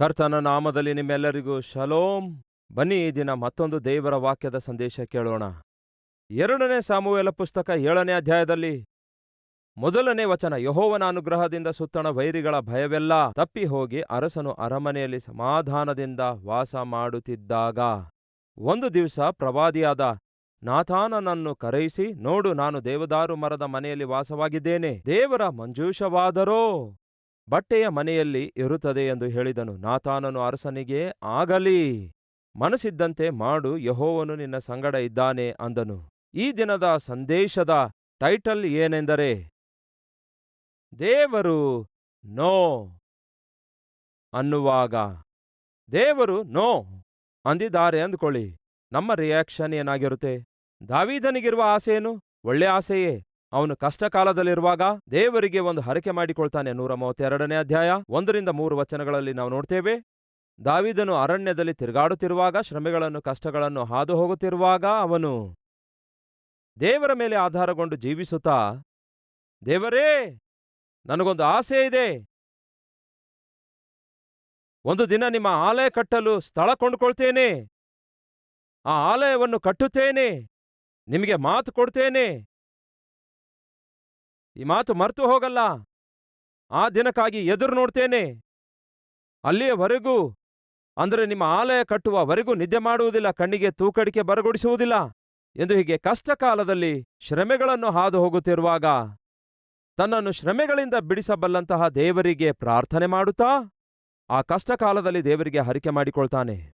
ಕರ್ತನ ನಾಮದಲ್ಲಿ ನಿಮ್ಮೆಲ್ಲರಿಗೂ ಶಲೋಂ ಬನ್ನಿ ಈ ದಿನ ಮತ್ತೊಂದು ದೇವರ ವಾಕ್ಯದ ಸಂದೇಶ ಕೇಳೋಣ. ಎರಡನೇ ಸಾಮುವೆಲ ಪುಸ್ತಕ ಏಳನೇ ಅಧ್ಯಾಯದಲ್ಲಿ, ಮೊದಲನೇ ವಚನ, ಯಹೋವನ ಅನುಗ್ರಹದಿಂದ ಸುತ್ತಣ ವೈರಿಗಳ ಭಯವೆಲ್ಲ ತಪ್ಪಿ ಹೋಗಿ ಅರಸನು ಅರಮನೆಯಲ್ಲಿ ಸಮಾಧಾನದಿಂದ ವಾಸ ಮಾಡುತ್ತಿದ್ದಾಗ, ಒಂದು ದಿವಸ ಪ್ರವಾದಿಯಾದ ನಾಥಾನನನ್ನು ಕರೆಯಿಸಿ, ನೋಡು, ನಾನು ದೇವದಾರು ಮರದ ಮನೆಯಲ್ಲಿ ವಾಸವಾಗಿದ್ದೇನೆ, ದೇವರ ಮಂಜೂಷವಾದರೋ? ಬಟ್ಟೆಯ ಮನೆಯಲ್ಲಿ ಇರುತ್ತದೆ ಎಂದು ಹೇಳಿದನು. ನಾತಾನನು ಅರಸನಿಗೆ, ಆಗಲಿ, ಮನಸ್ಸಿದ್ದಂತೆ ಮಾಡು, ಯಹೋವನು ನಿನ್ನ ಸಂಗಡ ಇದ್ದಾನೆ ಅಂದನು. ಈ ದಿನದ ಸಂದೇಶದ ಟೈಟಲ್ ಏನೆಂದರೆ, ದೇವರು ನೋ ಅನ್ನುವಾಗ, ದೇವರು ನೋ ಅಂದಿದ್ದಾರೆ ಅಂದ್ಕೊಳ್ಳಿ. ನಮ್ಮ ರಿಯಾಕ್ಷನ್ ಏನಾಗಿರುತ್ತೆ? ದಾವೀದನಿಗಿರುವ ಆಸೆಯೇನು? ಒಳ್ಳೆ ಆಸೆಯೇ? ಅವನು ಕಷ್ಟ ಕಾಲದಲ್ಲಿರುವಾಗ ದೇವರಿಗೆ ಒಂದು ಹರಕೆ ಮಾಡಿಕೊಳ್ತಾನೆ. ನೂರ ಮೂವತ್ತೆರಡನೇ ಅಧ್ಯಾಯ ಒಂದರಿಂದ ಮೂರು ವಚನಗಳಲ್ಲಿ ನಾವು ನೋಡ್ತೇವೆ, ದಾವಿದನು ಅರಣ್ಯದಲ್ಲಿ ತಿರುಗಾಡುತ್ತಿರುವಾಗ, ಶ್ರಮೆಗಳನ್ನು, ಕಷ್ಟಗಳನ್ನು ಹಾದು ಹೋಗುತ್ತಿರುವಾಗ ಅವನು ದೇವರ ಮೇಲೆ ಆಧಾರಗೊಂಡು ಜೀವಿಸುತ್ತಾ, ದೇವರೇ, ನನಗೊಂದು ಆಸೆ ಇದೆ. ಒಂದು ದಿನ ನಿಮ್ಮ ಆಲಯ ಕಟ್ಟಲು ಸ್ಥಳ ಕೊಂಡುಕೊಳ್ತೇನೆ. ಆ ಆಲಯವನ್ನು ಕಟ್ಟುತ್ತೇನೆ. ನಿಮಗೆ ಮಾತು ಕೊಡ್ತೇನೆ. ಈ ಮಾತು ಮರ್ತು ಹೋಗಲ್ಲ. ಆ ದಿನಕ್ಕಾಗಿ ಎದುರು ನೋಡ್ತೇನೆ. ಅಲ್ಲಿಯವರೆಗೂ, ಅಂದರೆ ನಿಮ್ಮ ಆಲಯ ಕಟ್ಟುವವರೆಗೂ ನಿದ್ದೆ ಮಾಡುವುದಿಲ್ಲ, ಕಣ್ಣಿಗೆ ತೂಕಡಿಕೆ ಬರಗೊಡಿಸುವುದಿಲ್ಲ ಎಂದು ಹೀಗೆ ಕಷ್ಟ ಕಾಲದಲ್ಲಿ ಶ್ರಮೆಗಳನ್ನು ಹಾದು ಹೋಗುತ್ತಿರುವಾಗ ತನ್ನನ್ನು ಶ್ರಮೆಗಳಿಂದ ಬಿಡಿಸಬಲ್ಲಂತಹ ದೇವರಿಗೆ ಪ್ರಾರ್ಥನೆ ಮಾಡುತ್ತಾ, ಆ ಕಷ್ಟ ಕಾಲದಲ್ಲಿ ದೇವರಿಗೆ ಹರಿಕೆ ಮಾಡಿಕೊಳ್ತಾನೆ.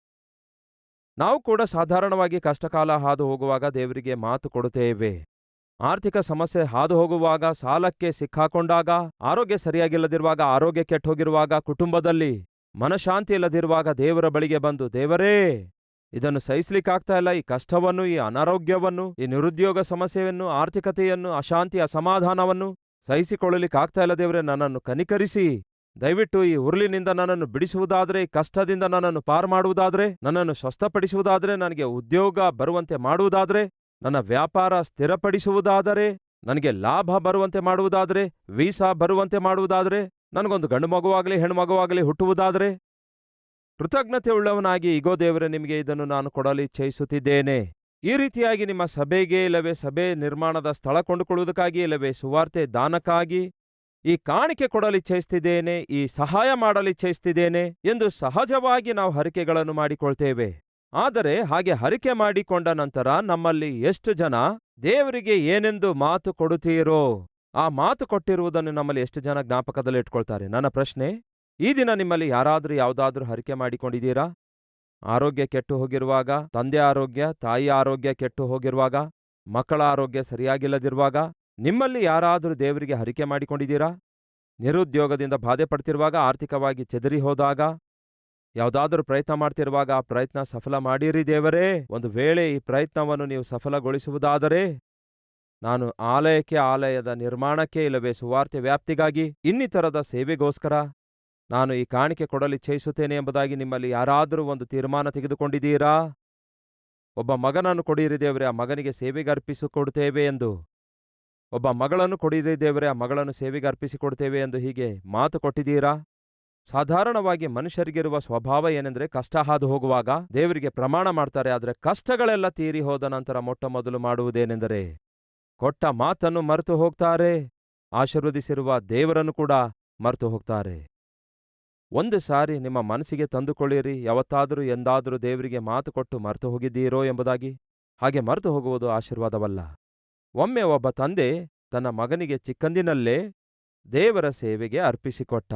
ನಾವು ಕೂಡ ಸಾಧಾರಣವಾಗಿ ಕಷ್ಟಕಾಲ ಹಾದು ಹೋಗುವಾಗ ದೇವರಿಗೆ ಮಾತು ಕೊಡುತ್ತೇವೆ. ಆರ್ಥಿಕ ಸಮಸ್ಯೆ ಹಾದು ಹೋಗುವಾಗ ಸಾಲಕ್ಕೆ ಸಿಕ್ಕಾಕೊಂಡಾಗ, ಆರೋಗ್ಯ ಸರಿಯಾಗಿಲ್ಲದಿರುವಾಗ ಆರೋಗ್ಯ ಕೆಟ್ಟೋಗಿರುವಾಗ ಕುಟುಂಬದಲ್ಲಿ ಮನಶಾಂತಿ ಇಲ್ಲದಿರುವಾಗ ದೇವರ ಬಳಿಗೆ ಬಂದು, ದೇವರೇ, ಇದನ್ನು ಸಹಿಸ್ಲಿಕ್ಕಾಗ್ತಾ ಇಲ್ಲ. ಈ ಕಷ್ಟವನ್ನು, ಈ ಅನಾರೋಗ್ಯವನ್ನು, ಈ ನಿರುದ್ಯೋಗ ಸಮಸ್ಯೆಯನ್ನು, ಆರ್ಥಿಕತೆಯನ್ನು, ಅಶಾಂತಿ, ಅಸಮಾಧಾನವನ್ನು ಸಹಿಸಿಕೊಳ್ಳಲಿಕ್ಕಾಗ್ತಾ ಇಲ್ಲ ದೇವರೇ. ನನ್ನನ್ನು ಕನಿಕರಿಸಿ. ದಯವಿಟ್ಟು ಈ ಉರುಳಿನಿಂದ ನನ್ನನ್ನು ಬಿಡಿಸುವುದಾದ್ರೆ, ಈ ಕಷ್ಟದಿಂದ ನನ್ನನ್ನು ಪಾರು ಮಾಡುವುದಾದರೆ, ನನ್ನನ್ನು ಸ್ವಸ್ಥಪಡಿಸುವುದಾದರೆ, ನನಗೆ ಉದ್ಯೋಗ ಬರುವಂತೆ ಮಾಡುವುದಾದ್ರೆ ನನ್ನ ವ್ಯಾಪಾರ ಸ್ಥಿರಪಡಿಸುವುದಾದರೆ, ನನಗೆ ಲಾಭ ಬರುವಂತೆ ಮಾಡುವುದಾದರೆ, ವೀಸಾ ಬರುವಂತೆ ಮಾಡುವುದಾದರೆ, ನನಗೊಂದು ಗಂಡು ಮಗುವಾಗಲಿ, ಹೆಣ್ಣು ಮಗುವಾಗಲಿ ಹುಟ್ಟುವುದಾದ್ರೆ? ಕೃತಜ್ಞತೆ ಉಳ್ಳವನಾಗಿ ಇಗೋ ದೇವರೇ, ನಿಮಗೆ ಇದನ್ನು ನಾನು ಕೊಡಲು, ಇಚ್ಛಯಿಸುತ್ತಿದ್ದೇನೆ. ಈ ರೀತಿಯಾಗಿ ನಿಮ್ಮ ಸಭೆಗೆ, ಇಲ್ಲವೇ ಸಭೆ ನಿರ್ಮಾಣದ ಸ್ಥಳ ಕೊಂಡುಕೊಳ್ಳುವುದಕ್ಕಾಗಿ, ಇಲ್ಲವೇ ಸುವಾರ್ತೆ ದಾನಕ್ಕಾಗಿ, ಈ ಕಾಣಿಕೆ ಕೊಡಲು ಇಚ್ಛಯಿಸ್ತಿದ್ದೇನೆ ಈ ಸಹಾಯ ಮಾಡಲು ಇಚ್ಛಯಿಸ್ತಿದ್ದೇನೆ ಎಂದು ಸಹಜವಾಗಿ ನಾವು ಹರಿಕೆಗಳನ್ನು ಮಾಡಿಕೊಳ್ತೇವೆ. ಆದರೆ ಹಾಗೆ ಹರಿಕೆ ಮಾಡಿಕೊಂಡ ನಂತರ ನಮ್ಮಲ್ಲಿ ಎಷ್ಟು ಜನ, ದೇವರಿಗೆ ಏನೆಂದು ಮಾತು ಕೊಡುತ್ತೀರೋ ಆ ಮಾತು ಕೊಟ್ಟಿರುವುದನ್ನು ನಮ್ಮಲ್ಲಿ ಎಷ್ಟು ಜನ ಜ್ಞಾಪಕದಲ್ಲಿ ಇಟ್ಕೊಳ್ತಾರೆ? ನನ್ನ ಪ್ರಶ್ನೆ, ಈ ದಿನ ನಿಮ್ಮಲ್ಲಿ ಯಾರಾದರೂ ಯಾವುದಾದ್ರೂ ಹರಿಕೆ ಮಾಡಿಕೊಂಡಿದ್ದೀರಾ? ಆರೋಗ್ಯ ಕೆಟ್ಟು ಹೋಗಿರುವಾಗ, ತಂದೆ ಆರೋಗ್ಯ, ತಾಯಿ ಆರೋಗ್ಯ ಕೆಟ್ಟು ಹೋಗಿರುವಾಗ, ಮಕ್ಕಳ ಆರೋಗ್ಯ ಸರಿಯಾಗಿಲ್ಲದಿರುವಾಗ ನಿಮ್ಮಲ್ಲಿ ಯಾರಾದರೂ ದೇವರಿಗೆ ಹರಿಕೆ ಮಾಡಿಕೊಂಡಿದ್ದೀರಾ? ನಿರುದ್ಯೋಗದಿಂದ ಬಾಧೆ ಪಡ್ತಿರುವಾಗ ಆರ್ಥಿಕವಾಗಿ ಚೆದರಿ ಹೋದಾಗ ಯಾವುದಾದ್ರೂ ಪ್ರಯತ್ನ ಮಾಡ್ತಿರುವಾಗ ಆ ಪ್ರಯತ್ನ ಸಫಲ ಮಾಡಿರಿ ದೇವರೇ. ಒಂದು ವೇಳೆ ಈ ಪ್ರಯತ್ನವನ್ನು ನೀವು ಸಫಲಗೊಳಿಸುವುದಾದರೆ ನಾನು ಆಲಯಕ್ಕೆ ಆಲಯದ ನಿರ್ಮಾಣಕ್ಕೆ ಇಲ್ಲವೇ ಸುವಾರ್ತೆ ವ್ಯಾಪ್ತಿಗಾಗಿ ಇನ್ನಿತರದ ಸೇವೆಗೋಸ್ಕರ ನಾನು ಈ ಕಾಣಿಕೆ ಕೊಡಲು ಇಚ್ಛಯಿಸುತ್ತೇನೆ ಎಂಬುದಾಗಿ ನಿಮ್ಮಲ್ಲಿ ಯಾರಾದರೂ ಒಂದು ತೀರ್ಮಾನ ತೆಗೆದುಕೊಂಡಿದ್ದೀರಾ? ಒಬ್ಬ ಮಗನನ್ನು ಕೊಡಿರಿ ದೇವರೇ, ಆ ಮಗನಿಗೆ ಸೇವೆಗೆ ಅರ್ಪಿಸಿಕೊಡುತ್ತೇವೆ ಎಂದು. ಒಬ್ಬ ಮಗಳನ್ನು ಕೊಡಿರಿ ದೇವರೇ, ಆ ಮಗಳನ್ನು ಸೇವೆಗೆ ಅರ್ಪಿಸಿಕೊಡ್ತೇವೆ ಎಂದು ಹೀಗೆ ಮಾತು ಕೊಟ್ಟಿದ್ದೀರಾ? ಸಾಧಾರಣವಾಗಿ ಮನುಷ್ಯರಿಗಿರುವ ಸ್ವಭಾವ ಏನೆಂದ್ರೆ ಕಷ್ಟ ಹಾದು ಹೋಗುವಾಗ ದೇವರಿಗೆ ಪ್ರಮಾಣ ಮಾಡ್ತಾರೆ, ಆದರೆ ಕಷ್ಟಗಳೆಲ್ಲ ತೀರಿ ಹೋದ ನಂತರ ಮೊಟ್ಟ ಮೊದಲು ಮಾಡುವುದೇನೆಂದರೆ ಕೊಟ್ಟ ಮಾತನ್ನು ಮರೆತು ಹೋಗ್ತಾರೆ, ಆಶೀರ್ವದಿಸಿರುವ ದೇವರನ್ನು ಕೂಡ ಮರೆತು ಹೋಗ್ತಾರೆ. ಒಂದು ಸಾರಿ ನಿಮ್ಮ ಮನಸ್ಸಿಗೆ ತಂದುಕೊಳ್ಳಿರಿ, ಯಾವತ್ತಾದರೂ ಎಂದಾದರೂ ದೇವರಿಗೆ ಮಾತು ಕೊಟ್ಟು ಮರೆತು ಹೋಗಿದ್ದೀರೋ ಎಂಬುದಾಗಿ. ಹಾಗೆ ಮರೆತು ಹೋಗುವುದು ಆಶೀರ್ವಾದವಲ್ಲ. ಒಮ್ಮೆ ಒಬ್ಬ ತಂದೆ ತನ್ನ ಮಗನಿಗೆ ಚಿಕ್ಕಂದಿನಲ್ಲೇ ದೇವರ ಸೇವೆಗೆ ಅರ್ಪಿಸಿಕೊಟ್ಟ.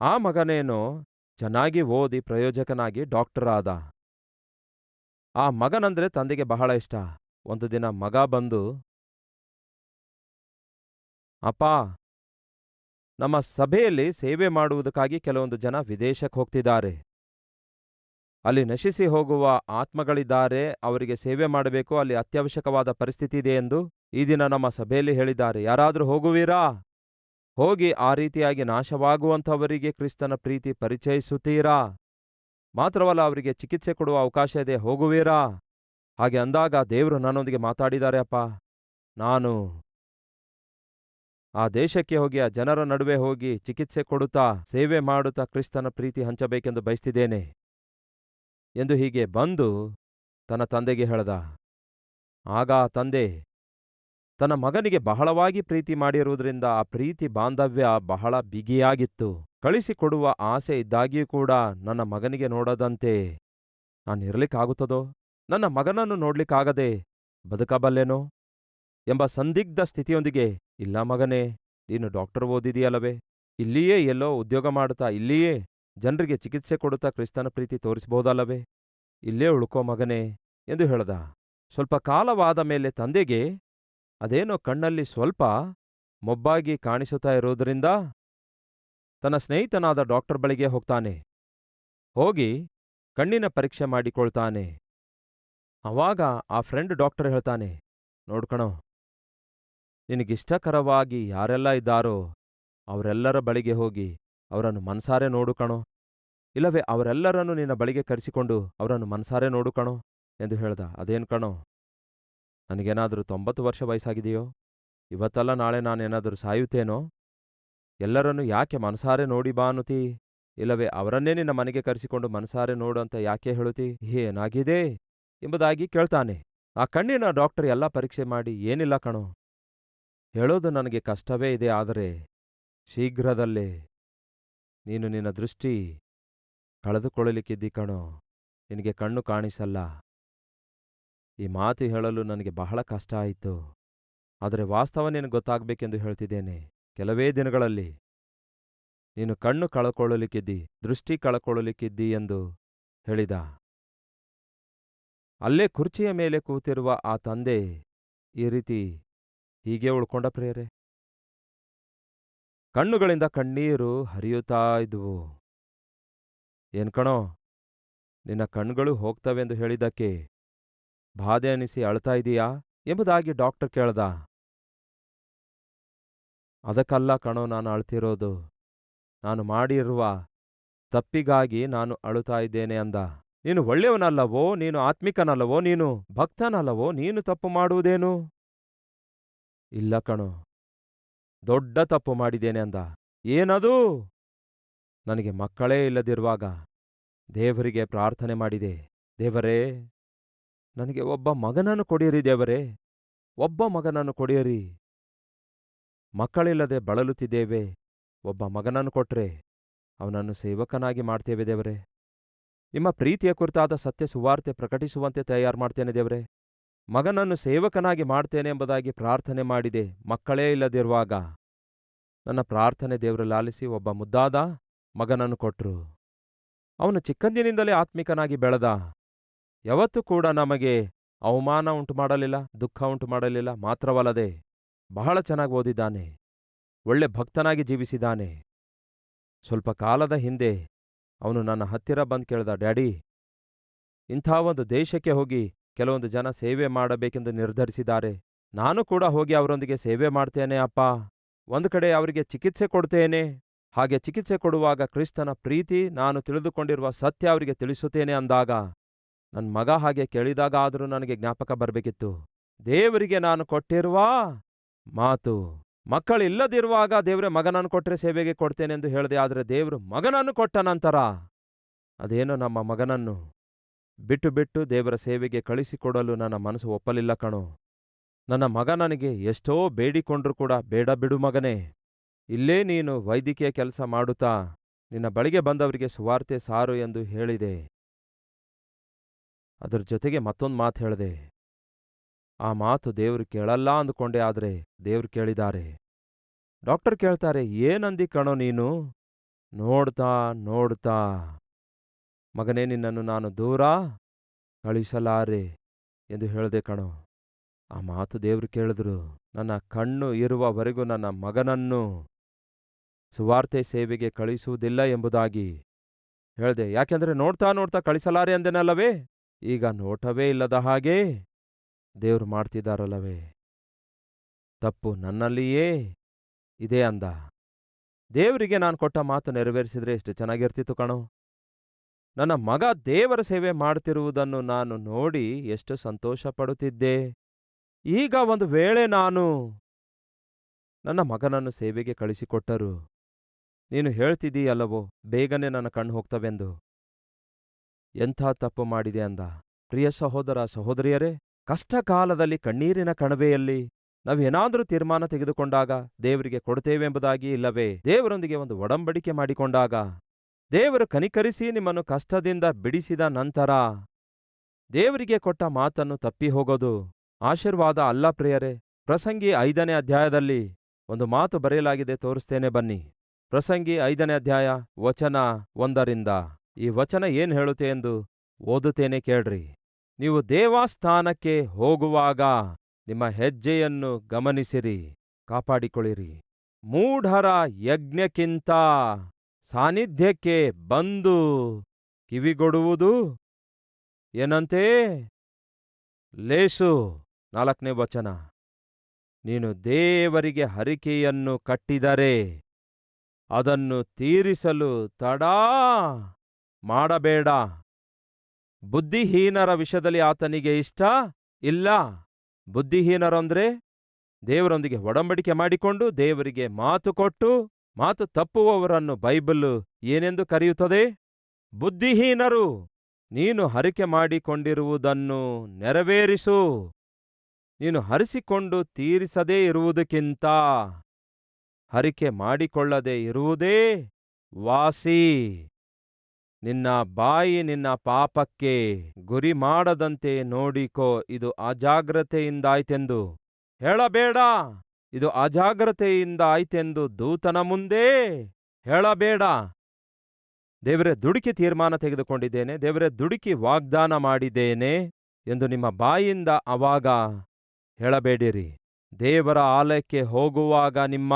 ಆ ಮಗನೇನು ಚೆನ್ನಾಗಿ ಓದಿ ಪ್ರಯೋಜಕನಾಗಿ ಡಾಕ್ಟರ್ ಆದ ಆ ಮಗನಂದ್ರೆ ತಂದೆಗೆ ಬಹಳ ಇಷ್ಟ. ಒಂದು ದಿನ ಮಗ ಬಂದು, ಅಪ್ಪ, ನಮ್ಮ ಸಭೆಯಲ್ಲಿ ಸೇವೆ ಮಾಡುವುದಕ್ಕಾಗಿ ಕೆಲವೊಂದು ಜನ ವಿದೇಶಕ್ಕೆ ಹೋಗ್ತಿದ್ದಾರೆ. ಅಲ್ಲಿ ನಶಿಸಿ ಹೋಗುವ ಆತ್ಮಗಳಿದ್ದಾರೆ, ಅವರಿಗೆ ಸೇವೆ ಮಾಡಬೇಕು, ಅಲ್ಲಿ ಅತ್ಯವಶ್ಯಕವಾದ ಪರಿಸ್ಥಿತಿ ಇದೆ ಎಂದು ಈ ದಿನ ನಮ್ಮ ಸಭೆಯಲ್ಲಿ ಹೇಳಿದ್ದಾರೆ. ಯಾರಾದರೂ ಹೋಗುವೀರಾ? ಹೋಗಿ ಆ ರೀತಿಯಾಗಿ ನಾಶವಾಗುವಂಥವರಿಗೆ ಕ್ರಿಸ್ತನ ಪ್ರೀತಿ ಪರಿಚಯಿಸುತ್ತೀರಾ? ಮಾತ್ರವಲ್ಲ ಅವರಿಗೆ ಚಿಕಿತ್ಸೆ ಕೊಡುವ ಅವಕಾಶ ಇದೆ, ಹೋಗುವೀರಾ? ಹಾಗೆ ಅಂದಾಗ ದೇವರು ನನ್ನೊಂದಿಗೆ ಮಾತಾಡಿದ್ದಾರೆ ಅಪ್ಪ. ನಾನು ಆ ದೇಶಕ್ಕೆ ಹೋಗಿ, ಆ ಜನರ ನಡುವೆ ಹೋಗಿ ಚಿಕಿತ್ಸೆ ಕೊಡುತ್ತಾ, ಸೇವೆ ಮಾಡುತ್ತಾ ಕ್ರಿಸ್ತನ ಪ್ರೀತಿ ಹಂಚಬೇಕೆಂದು ಬಯಸ್ತಿದ್ದೇನೆ ಎಂದು ಹೀಗೆ ಬಂದು ತನ್ನ ತಂದೆಗೆ ಹೇಳ್ದ. ಆಗ ತಂದೆ ತನ್ನ ಮಗನಿಗೆ ಬಹಳವಾಗಿ ಪ್ರೀತಿ ಮಾಡಿರುವುದರಿಂದ ಆ ಪ್ರೀತಿ ಬಾಂಧವ್ಯ ಬಹಳ ಬಿಗಿಯಾಗಿತ್ತು. ಕಳಿಸಿಕೊಡುವ ಆಸೆ ಇದ್ದಾಗಿಯೂ ಕೂಡ ನನ್ನ ಮಗನಿಗೆ ನೋಡದಂತೆ ನಾನಿರಲಿಕ್ಕಾಗುತ್ತದೋ ನನ್ನ ಮಗನನ್ನು ನೋಡ್ಲಿಕ್ಕಾಗದೆ ಬದುಕಬಲ್ಲೆನೋ? ಎಂಬ ಸಂದಿಗ್ಧ ಸ್ಥಿತಿಯೊಂದಿಗೆ, ಇಲ್ಲ ಮಗನೇ, ನೀನು ಡಾಕ್ಟರ್ ಓದಿದೆಯಲ್ಲವೇ? ಇಲ್ಲಿಯೇ ಎಲ್ಲೋ ಉದ್ಯೋಗ ಮಾಡುತ್ತಾ, ಇಲ್ಲಿಯೇ ಜನರಿಗೆ ಚಿಕಿತ್ಸೆ ಕೊಡುತ್ತಾ ಕ್ರಿಸ್ತನ ಪ್ರೀತಿ ತೋರಿಸಬಹುದಲ್ಲವೇ? ಇಲ್ಲೇ ಉಳ್ಕೋ ಮಗನೇ, ಎಂದು ಹೇಳ್ದ. ಸ್ವಲ್ಪ ಕಾಲವಾದ ಮೇಲೆ ತಂದೆಗೆ ಅದೇನೋ ಕಣ್ಣಲ್ಲಿ ಸ್ವಲ್ಪ ಮೊಬ್ಬಾಗಿ ಕಾಣಿಸುತ್ತಾ ಇರೋದ್ರಿಂದ ತನ್ನ ಸ್ನೇಹಿತನಾದ ಡಾಕ್ಟರ್ ಬಳಿಗೆ ಹೋಗ್ತಾನೆ. ಹೋಗಿ ಕಣ್ಣಿನ ಪರೀಕ್ಷೆ ಮಾಡಿಕೊಳ್ತಾನೆ. ಅವಾಗ ಆ ಫ್ರೆಂಡ್ ಡಾಕ್ಟರ್ ಹೇಳ್ತಾನೆ ನೋಡ್ಕಣೋ ನಿನಗಿಷ್ಟಕರವಾಗಿ ಯಾರೆಲ್ಲ ಇದ್ದಾರೋ ಅವರೆಲ್ಲರ ಬಳಿಗೆ ಹೋಗಿ ಅವರನ್ನು ಮನ್ಸಾರೆ ನೋಡು ಕಣೋ. ಇಲ್ಲವೇ ಅವರೆಲ್ಲರನ್ನು ನಿನ್ನ ಬಳಿಗೆ ಕರೆಸಿಕೊಂಡು ಅವರನ್ನು ಮನ್ಸಾರೆ ನೋಡು ಕಣೋ, ಎಂದು ಹೇಳ್ದ. ಅದೇನ್ ಕಣೋ? ನನಗೇನಾದರೂ ತೊಂಬತ್ತು ವರ್ಷ ವಯಸ್ಸಾಗಿದೆಯೋ? ಇವತ್ತಲ್ಲ ನಾಳೆ ನಾನೇನಾದರೂ ಸಾಯುತ್ತೇನೋ? ಎಲ್ಲರನ್ನು ಯಾಕೆ ಮನಸಾರೆ ನೋಡಿ ಬಾ ಅನ್ನುತಿ ಇಲ್ಲವೇ ಅವರನ್ನೇ ನಿನ್ನ ಮನೆಗೆ ಕರೆಸಿಕೊಂಡು ಮನಸಾರೆ ನೋಡು ಅಂತ ಯಾಕೆ ಹೇಳುತ್ತಿ? ಏನಾಗಿದೆ? ಎಂಬುದಾಗಿ ಕೇಳ್ತಾನೆ. ಆ ಕಣ್ಣಿನ ಡಾಕ್ಟರ್ ಎಲ್ಲ ಪರೀಕ್ಷೆ ಮಾಡಿ ಏನಿಲ್ಲ ಕಣೋ? ಹೇಳೋದು ನನಗೆ ಕಷ್ಟವೇ ಇದೆ ಆದರೆ ಶೀಘ್ರದಲ್ಲೇ ನೀನು ನಿನ್ನ ದೃಷ್ಟಿ ಕಳೆದುಕೊಳ್ಳಲಿಕ್ಕಿದ್ದಿ ಕಣೋ. ನಿನಗೆ ಕಣ್ಣು ಕಾಣಿಸಲ್ಲ. ಈ ಮಾತು ಹೇಳಲು ನನಗೆ ಬಹಳ ಕಷ್ಟ ಆಯಿತು. ಆದರೆ ವಾಸ್ತವ ನಿನಗೆ ಗೊತ್ತಾಗಬೇಕೆಂದು ಹೇಳ್ತಿದ್ದೇನೆ. ಕೆಲವೇ ದಿನಗಳಲ್ಲಿ ನೀನು ಕಣ್ಣು ಕಳಕೊಳ್ಳಲಿಕ್ಕಿದ್ದಿ, ದೃಷ್ಟಿ ಕಳಕೊಳ್ಳಲಿಕ್ಕಿದ್ದಿ ಎಂದು ಹೇಳಿದ. ಅಲ್ಲೇ ಕುರ್ಚಿಯ ಮೇಲೆ ಕೂತಿರುವ ಆ ತಂದೆ ಈ ರೀತಿ ಹೀಗೆ ಉಳ್ಕೊಂಡ ಪ್ರೇರೆ ಕಣ್ಣುಗಳಿಂದ ಕಣ್ಣೀರು ಹರಿಯುತ್ತಾ ಇದ್ವು ಏನ್ಕಣೋ ನಿನ್ನ ಕಣ್ಗಳು ಹೋಗ್ತವೆಂದು ಹೇಳಿದ್ದಕ್ಕೆ ಬಾಧೆ ಅನಿಸಿ ಅಳ್ತಾ ಇದೀಯಾ ಎಂಬುದಾಗಿ ಡಾಕ್ಟರ್ ಕೇಳ್ದ. ಅದಕ್ಕಲ್ಲ ಕಣೋ ನಾನು ಅಳ್ತಿರೋದು. ನಾನು ಮಾಡಿರುವ ತಪ್ಪಿಗಾಗಿ ನಾನು ಅಳುತ್ತಾ ಇದ್ದೇನೆ ಅಂದ. ನೀನು ಒಳ್ಳೆಯವನಲ್ಲವೋ, ನೀನು ಆತ್ಮಿಕನಲ್ಲವೋ, ನೀನು ಭಕ್ತನಲ್ಲವೋ, ನೀನು ತಪ್ಪು ಮಾಡುವುದೇನು? ಇಲ್ಲ ಕಣೋ. ದೊಡ್ಡ ತಪ್ಪು ಮಾಡಿದ್ದೇನೆ ಅಂದ. ಏನದು? ನನಗೆ ಮಕ್ಕಳೇ ಇಲ್ಲದಿರುವಾಗ ದೇವರಿಗೆ ಪ್ರಾರ್ಥನೆ ಮಾಡಿದೆ. ದೇವರೇ ನನಗೆ ಒಬ್ಬ ಮಗನನ್ನು ಕೊಡಿಯರಿ ದೇವರೇ, ಒಬ್ಬ ಮಗನನ್ನು ಕೊಡಿಯರಿ ಮಕ್ಕಳಿಲ್ಲದೆ ಬಳಲುತ್ತಿದ್ದೇವೆ, ಒಬ್ಬ ಮಗನನ್ನು ಕೊಟ್ರೆ ಅವನನ್ನು ಸೇವಕನಾಗಿ ಮಾಡ್ತೇವೆ ದೇವರೇ. ನಿಮ್ಮ ಪ್ರೀತಿಯ ಕುರಿತಾದ ಸತ್ಯ ಸುವಾರ್ತೆ ಪ್ರಕಟಿಸುವಂತೆ ತಯಾರು ಮಾಡ್ತೇನೆ ದೇವರೇ. ಮಗನನ್ನು ಸೇವಕನಾಗಿ ಮಾಡ್ತೇನೆ ಎಂಬುದಾಗಿ ಪ್ರಾರ್ಥನೆ ಮಾಡಿದೆ ಮಕ್ಕಳೇ ಇಲ್ಲದಿರುವಾಗ. ನನ್ನ ಪ್ರಾರ್ಥನೆ ದೇವರು ಲಾಲಿಸಿ ಒಬ್ಬ ಮುದ್ದಾದ ಮಗನನ್ನು ಕೊಟ್ರು. ಅವನು ಚಿಕ್ಕಂದಿನಿಂದಲೇ ಆತ್ಮಿಕನಾಗಿ ಬೆಳೆದ. ಯಾವತ್ತೂ ಕೂಡ ನಮಗೆ ಅವಮಾನ ಉಂಟು ಮಾಡಲಿಲ್ಲ ದುಃಖ ಉಂಟು ಮಾಡಲಿಲ್ಲ ಮಾತ್ರವಲ್ಲದೆ ಬಹಳ ಚೆನ್ನಾಗಿ ಓದಿದ್ದಾನೆ, ಒಳ್ಳೆ ಭಕ್ತನಾಗಿ ಜೀವಿಸಿದ್ದಾನೆ. ಸ್ವಲ್ಪ ಕಾಲದ ಹಿಂದೆ ಅವನು ನನ್ನ ಹತ್ತಿರ ಬಂದು ಕೇಳ್ದ, ಡ್ಯಾಡಿ, ಇಂಥ ಒಂದು ದೇಶಕ್ಕೆ ಹೋಗಿ ಕೆಲವೊಂದು ಜನ ಸೇವೆ ಮಾಡಬೇಕೆಂದು ನಿರ್ಧರಿಸಿದ್ದಾರೆ. ನಾನು ಕೂಡ ಹೋಗಿ ಅವರೊಂದಿಗೆ ಸೇವೆ ಮಾಡ್ತೇನೆ ಅಪ್ಪ. ಒಂದು ಕಡೆ ಅವರಿಗೆ ಚಿಕಿತ್ಸೆ ಕೊಡ್ತೇನೆ. ಹಾಗೆ ಚಿಕಿತ್ಸೆ ಕೊಡುವಾಗ ಕ್ರಿಸ್ತನ ಪ್ರೀತಿ ನಾನು ತಿಳಿದುಕೊಂಡಿರುವ ಸತ್ಯ ಅವರಿಗೆ ತಿಳಿಸುತ್ತೇನೆ ಅಂದಾಗ ನನ್ನ ಮಗ ಹಾಗೆ ಕೇಳಿದಾಗ ಆದರೂ ನನಗೆ ಜ್ಞಾಪಕ ಬರಬೇಕಿತ್ತು. ದೇವರಿಗೆ ನಾನು ಕೊಟ್ಟಿರುವ ಮಾತು, ಮಕ್ಕಳಿಲ್ಲದಿರುವಾಗ ದೇವರ ಮಗನನ್ನು ಕೊಟ್ಟರೆ ಸೇವೆಗೆ ಕೊಡ್ತೇನೆಂದು ಹೇಳಿದೆ, ಆದರೆ ದೇವರು ಮಗನನ್ನು ಕೊಟ್ಟ ನಂತರ ಅದೇನೋ ನಮ್ಮ ಮಗನನ್ನು ಬಿಟ್ಟು ಬಿಟ್ಟು ದೇವರ ಸೇವೆಗೆ ಕಳಿಸಿಕೊಡಲು ನನ್ನ ಮನಸ್ಸು ಒಪ್ಪಲಿಲ್ಲ ಕಣೋ. ನನ್ನ ಮಗ ನನಗೆ ಎಷ್ಟೋ ಬೇಡಿಕೊಂಡ್ರೂ ಕೂಡ, ಬೇಡ ಬಿಡು ಮಗನೇ, ಇಲ್ಲೇ ನೀನು ವೈದ್ಯಕೀಯ ಕೆಲಸ ಮಾಡುತ್ತಾ, ನಿನ್ನ ಬಳಿಗೆ ಬಂದವರಿಗೆ ಸುವಾರ್ತೆ ಸಾರು ಎಂದು ಹೇಳಿದೆ. ಅದರ ಜೊತೆಗೆ ಮತ್ತೊಂದು ಮಾತು ಹೇಳಿದೆ. ಆ ಮಾತು ದೇವ್ರು ಕೇಳಲ್ಲ ಅಂದುಕೊಂಡೆ ಆದರೆ ದೇವ್ರು ಕೇಳಿದ್ದಾರೆ ಡಾಕ್ಟರ್ ಕೇಳ್ತಾರೆ, ಏನಂದಿ ಕಣೋ ನೀನು? ನೋಡ್ತಾ ನೋಡ್ತಾ. ಮಗನೇ, ನಿನ್ನನ್ನು ನಾನು ದೂರ ಕಳಿಸಲಾರೆ, ಎಂದು ಹೇಳಿದೆ ಕಣೋ. ಆ ಮಾತು ದೇವ್ರು ಕೇಳಿದ್ರು, ನನ್ನ ಕಣ್ಣು ಇರುವವರೆಗೂ ನನ್ನ ಮಗನನ್ನು ಸುವಾರ್ತೆ ಸೇವೆಗೆ ಕಳಿಸುವುದಿಲ್ಲ ಎಂಬುದಾಗಿ. ಹೇಳ್ದೆ, ಯಾಕೆಂದರೆ ನೋಡ್ತಾ ನೋಡ್ತಾ ಕಳಿಸಲಾರೆ ಅಂದೆನಲ್ಲವೇ? ಈಗ ನೋಟವೇ ಇಲ್ಲದ ಹಾಗೆ ದೇವ್ರು ಮಾಡ್ತಿದ್ದಾರಲ್ಲವೇ? ತಪ್ಪು ನನ್ನಲ್ಲಿಯೇ ಇದೇ ಅಂದ. ದೇವರಿಗೆ ನಾನು ಕೊಟ್ಟ ಮಾತು ನೆರವೇರಿಸಿದ್ರೆ ಎಷ್ಟು ಚೆನ್ನಾಗಿರ್ತಿತ್ತು ಕಣೋ. ನನ್ನ ಮಗ ದೇವರ ಸೇವೆ ಮಾಡ್ತಿರುವುದನ್ನು ನಾನು ನೋಡಿ ಎಷ್ಟು ಸಂತೋಷ ಪಡುತ್ತಿದ್ದೆ ಈಗ ಒಂದು ವೇಳೆ ನಾನು ನನ್ನ ಮಗನನ್ನು ಸೇವೆಗೆ ಕಳಿಸಿಕೊಟ್ಟರು. ನೀನು ಹೇಳ್ತಿದ್ದೀಯಲ್ಲವೋ, ಬೇಗನೆ ನನ್ನ ಕಣ್ಣು ಹೋಗ್ತವೆಂದು. ಎಂಥ ತಪ್ಪು ಮಾಡಿದೆ ಅಂದ. ಪ್ರಿಯ ಸಹೋದರ ಸಹೋದರಿಯರೇ, ಕಷ್ಟಕಾಲದಲ್ಲಿ ಕಣ್ಣೀರಿನ ಕಣವೆಯಲ್ಲಿ ನಾವೇನಾದರೂ ತೀರ್ಮಾನ ತೆಗೆದುಕೊಂಡಾಗ ದೇವರಿಗೆ ಕೊಡುತ್ತೇವೆಂಬುದಾಗಿ ಇಲ್ಲವೇ? ದೇವರೊಂದಿಗೆ ಒಂದು ಒಡಂಬಡಿಕೆ ಮಾಡಿಕೊಂಡಾಗ? ದೇವರು ಕನಿಕರಿಸಿ ನಿಮ್ಮನ್ನು ಕಷ್ಟದಿಂದ ಬಿಡಿಸಿದ ನಂತರ ದೇವರಿಗೆ ಕೊಟ್ಟ ಮಾತನ್ನು ತಪ್ಪಿ ಹೋಗೋದು? ಆಶೀರ್ವಾದ ಅಲ್ಲ ಪ್ರಿಯರೇ. ಪ್ರಸಂಗಿ ಐದನೇ ಅಧ್ಯಾಯದಲ್ಲಿ ಒಂದು ಮಾತು ಬರೆಯಲಾಗಿದೆ, ತೋರಿಸ್ತೇನೆ ಬನ್ನಿ. ಪ್ರಸಂಗಿ ಐದನೇ ಅಧ್ಯಾಯ, ವಚನ ಒಂದರಿಂದ ಈ ವಚನ ಏನು ಹೇಳುತ್ತೆ ಎಂದು ಓದುತ್ತೇನೆ ಕೇಳ್ರಿ. ನೀವು ದೇವಸ್ಥಾನಕ್ಕೆ ಹೋಗುವಾಗ ನಿಮ್ಮ ಹೆಜ್ಜೆಯನ್ನು ಗಮನಿಸಿರಿ, ಕಾಪಾಡಿಕೊಳ್ಳಿರಿ. ಮೂಢರ ಯಜ್ಞಕ್ಕಿಂತ ಸಾನ್ನಿಧ್ಯಕ್ಕೆ ಬಂದು ಕಿವಿಗೊಡುವುದು ಏನಂತೆ? ಲೇಸು ನಾಲ್ಕನೇ ವಚನ. ನೀನು ದೇವರಿಗೆ ಹರಿಕೆಯನ್ನು ಕಟ್ಟಿದರೆ ಅದನ್ನು ತೀರಿಸಲು ತಡಾ ಮಾಡಬೇಡ. ಬುದ್ಧಿಹೀನರ ವಿಷಯದಲ್ಲಿ ಆತನಿಗೆ ಇಷ್ಟ ಇಲ್ಲ. ಬುದ್ಧಿಹೀನರಂದ್ರೆ ದೇವರೊಂದಿಗೆ ಒಡಂಬಡಿಕೆ ಮಾಡಿಕೊಂಡು ದೇವರಿಗೆ ಮಾತು ಕೊಟ್ಟು, ಮಾತು ತಪ್ಪುವವರನ್ನು ಬೈಬಲ್ ಏನೆಂದು ಕರೆಯುತ್ತದೆ? ಬುದ್ಧಿಹೀನರು, ನೀನು ಹರಿಕೆ ಮಾಡಿಕೊಂಡಿರುವುದನ್ನು ನೆರವೇರಿಸು. ನೀನು ಹರಿಸಿಕೊಂಡು ತೀರಿಸದೇ ಇರುವುದಕ್ಕಿಂತ ಹರಿಕೆ ಮಾಡಿಕೊಳ್ಳದೇ ಇರುವುದೇ ವಾಸಿ. ನಿನ್ನ ಬಾಯಿ ನಿನ್ನ ಪಾಪಕ್ಕೆ ಗುರಿ ಮಾಡದಂತೆ ನೋಡಿಕೋ, ಇದು ಅಜಾಗ್ರತೆಯಿಂದಾಯ್ತೆಂದು. ಹೇಳಬೇಡ, ಇದು ಅಜಾಗ್ರತೆಯಿಂದ ಆಯ್ತೆಂದು ದೂತನ ಮುಂದೆ ಹೇಳಬೇಡ. ದೇವರೇ, ದುಡುಕಿ ತೀರ್ಮಾನ ತೆಗೆದುಕೊಂಡಿದ್ದೇನೆ, ದೇವರೇ, ದುಡುಕಿ ವಾಗ್ದಾನ ಮಾಡಿದ್ದೇನೆ ಎಂದು ನಿಮ್ಮ ಬಾಯಿಂದ ಅವಾಗ ಹೇಳಬೇಡಿರಿ. ದೇವರ ಆಲಯಕ್ಕೆ ಹೋಗುವಾಗ ನಿಮ್ಮ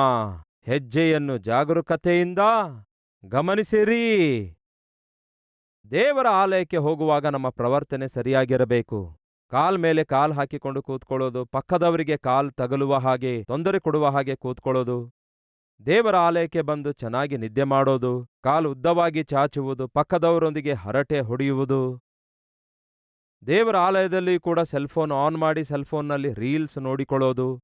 ಹೆಜ್ಜೆಯನ್ನು ಜಾಗರೂಕತೆಯಿಂದ ಗಮನಿಸಿರಿ. ದೇವರ ಆಲಯಕ್ಕೆ ಹೋಗುವಾಗ ನಮ್ಮ ಪ್ರವರ್ತನೆ ಸರಿಯಾಗಿರಬೇಕು. ಕಾಲ್ ಮೇಲೆ ಕಾಲ್ ಹಾಕಿಕೊಂಡು ಕೂತ್ಕೊಳ್ಳೋದು, ಪಕ್ಕದವರಿಗೆ ಕಾಲ್ ತಗಲುವ ಹಾಗೆ, ತೊಂದರೆ ಕೊಡುವ ಹಾಗೆ ಕೂತ್ಕೊಳ್ಳೋದು. ದೇವರ ಆಲಯಕ್ಕೆ ಬಂದು ಚೆನ್ನಾಗಿ ನಿದ್ದೆ ಮಾಡೋದು, ಕಾಲು ಉದ್ದವಾಗಿ ಚಾಚುವುದು, ಪಕ್ಕದವರೊಂದಿಗೆ ಹರಟೆ ಹೊಡೆಯುವುದು. ದೇವರ ಆಲಯದಲ್ಲಿ ಕೂಡ ಸೆಲ್ಫೋನ್ ಆನ್ ಮಾಡಿ ಸೆಲ್ಫೋನ್ನಲ್ಲಿ ರೀಲ್ಸ್ ನೋಡಿಕೊಳ್ಳೋದು.